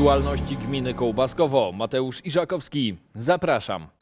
Aktualności gminy Kołbaskowo. Mateusz Iżakowski. Zapraszam.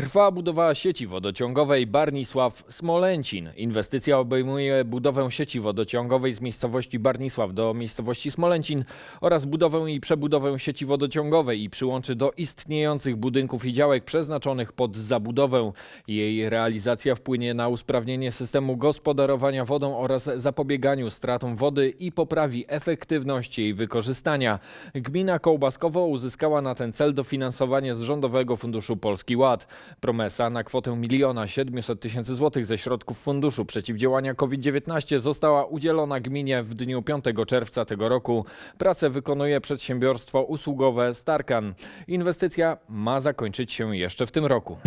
Trwa budowa sieci wodociągowej Barnisław Smolęcin. Inwestycja obejmuje budowę sieci wodociągowej z miejscowości Barnisław do miejscowości Smolęcin oraz budowę i przebudowę sieci wodociągowej i przyłączy do istniejących budynków i działek przeznaczonych pod zabudowę. Jej realizacja wpłynie na usprawnienie systemu gospodarowania wodą oraz zapobieganiu stratom wody i poprawi efektywność jej wykorzystania. Gmina Kołbaskowo uzyskała na ten cel dofinansowanie z Rządowego Funduszu Polski Ład. Promesa na kwotę 1 700 tysięcy złotych ze środków Funduszu Przeciwdziałania COVID-19 została udzielona gminie w dniu 5 czerwca tego roku. Pracę wykonuje przedsiębiorstwo usługowe Starkan. Inwestycja ma zakończyć się jeszcze w tym roku.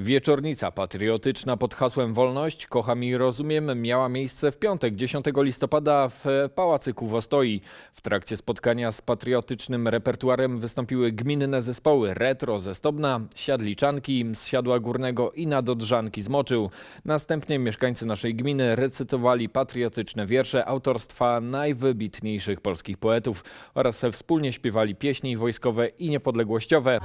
Wieczornica patriotyczna pod hasłem Wolność, kocham i rozumiem miała miejsce w piątek 10 listopada w Pałacyku Wostoi. W trakcie spotkania z patriotycznym repertuarem wystąpiły gminne zespoły Retro ze Stobna, Siadliczanki z Siadła Górnego i Nadodrzanki z Moczył. Następnie mieszkańcy naszej gminy recytowali patriotyczne wiersze autorstwa najwybitniejszych polskich poetów oraz wspólnie śpiewali pieśni wojskowe i niepodległościowe.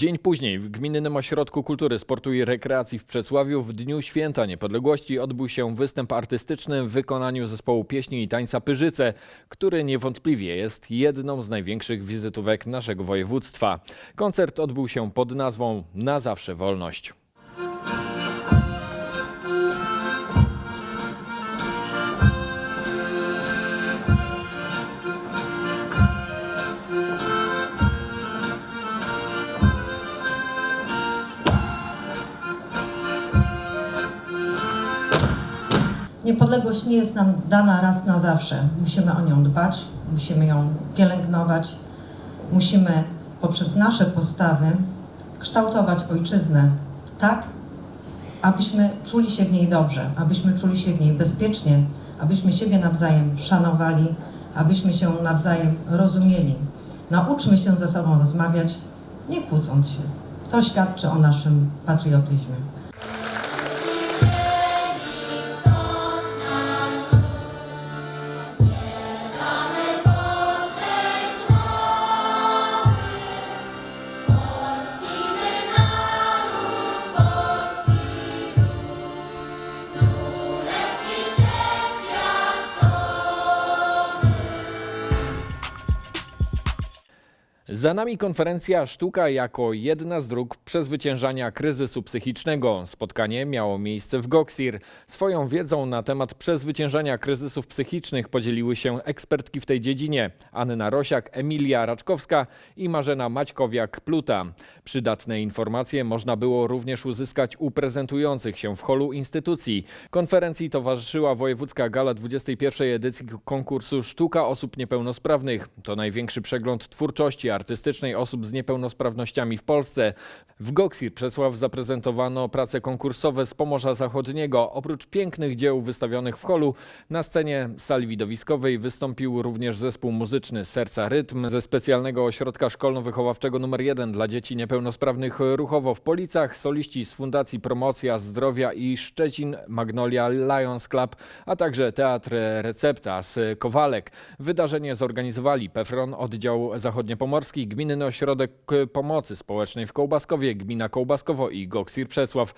Dzień później w Gminnym Ośrodku Kultury, Sportu i Rekreacji w Przecławiu w Dniu Święta Niepodległości odbył się występ artystyczny w wykonaniu zespołu pieśni i tańca Pyrzyce, który niewątpliwie jest jedną z największych wizytówek naszego województwa. Koncert odbył się pod nazwą Na zawsze wolność. Niepodległość nie jest nam dana raz na zawsze. Musimy o nią dbać, musimy ją pielęgnować, musimy poprzez nasze postawy kształtować ojczyznę tak, abyśmy czuli się w niej dobrze, abyśmy czuli się w niej bezpiecznie, abyśmy siebie nawzajem szanowali, abyśmy się nawzajem rozumieli. Nauczmy się ze sobą rozmawiać, nie kłócąc się. To świadczy o naszym patriotyzmie. Za nami konferencja Sztuka jako jedna z dróg przezwyciężania kryzysu psychicznego. Spotkanie miało miejsce w Goksir. Swoją wiedzą na temat przezwyciężania kryzysów psychicznych podzieliły się ekspertki w tej dziedzinie Anna Rosiak, Emilia Raczkowska i Marzena Maćkowiak-Pluta. Przydatne informacje można było również uzyskać u prezentujących się w holu instytucji. Konferencji towarzyszyła Wojewódzka Gala 21 edycji konkursu Sztuka osób niepełnosprawnych. To największy przegląd twórczości artystycznej osób z niepełnosprawnościami w Polsce. W Goksir Przesław zaprezentowano prace konkursowe z Pomorza Zachodniego. Oprócz pięknych dzieł wystawionych w holu, na scenie sali widowiskowej wystąpił również zespół muzyczny Serca Rytm ze specjalnego ośrodka szkolno-wychowawczego nr 1 dla dzieci niepełnosprawnych ruchowo w Policach, soliści z Fundacji Promocja Zdrowia i Szczecin Magnolia Lions Club, a także Teatr Recepta z Kowalek. Wydarzenie zorganizowali PEFRON, oddział zachodniopomorski, Gminny Ośrodek Pomocy Społecznej w Kołbaskowie, Gmina Kołbaskowo i Goksir Przesław.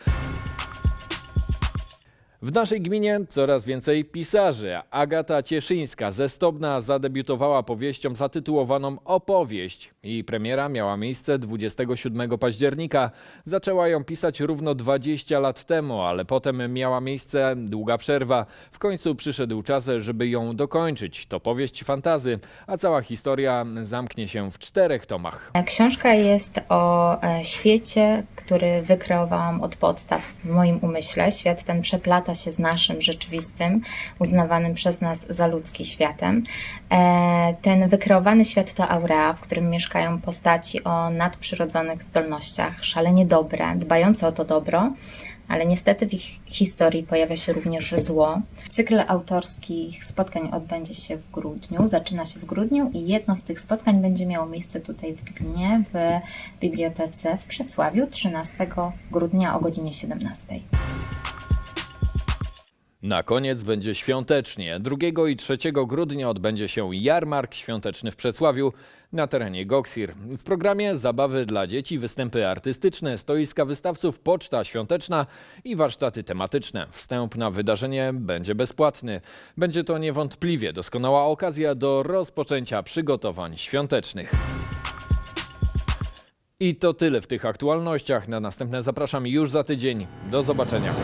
W naszej gminie coraz więcej pisarzy. Agata Cieszyńska ze Stobna zadebiutowała powieścią zatytułowaną Opowieść. Jej premiera miała miejsce 27 października. Zaczęła ją pisać równo 20 lat temu, ale potem miała miejsce długa przerwa. W końcu przyszedł czas, żeby ją dokończyć. To powieść fantazy, a cała historia zamknie się w czterech tomach. Książka jest o e, świecie, który wykreowałam od podstaw w moim umyśle. Świat ten przeplata się z naszym rzeczywistym, uznawanym przez nas za ludzki światem. E, Ten wykreowany świat to aurea, w którym mieszkają postaci o nadprzyrodzonych zdolnościach, szalenie dobre, dbające o to dobro, ale niestety w ich historii pojawia się również zło. Cykl autorskich spotkań odbędzie się w grudniu, zaczyna się w grudniu i jedno z tych spotkań będzie miało miejsce tutaj w Gminie, w bibliotece w Przedsławiu 13 grudnia o godzinie 17. Na koniec będzie świątecznie. 2 i 3 grudnia odbędzie się jarmark świąteczny w Przesławiu na terenie Goksir. W programie zabawy dla dzieci, występy artystyczne, stoiska wystawców, poczta świąteczna i warsztaty tematyczne. Wstęp na wydarzenie będzie bezpłatny. Będzie to niewątpliwie doskonała okazja do rozpoczęcia przygotowań świątecznych. I to tyle w tych aktualnościach. Na następne zapraszam już za tydzień. Do zobaczenia.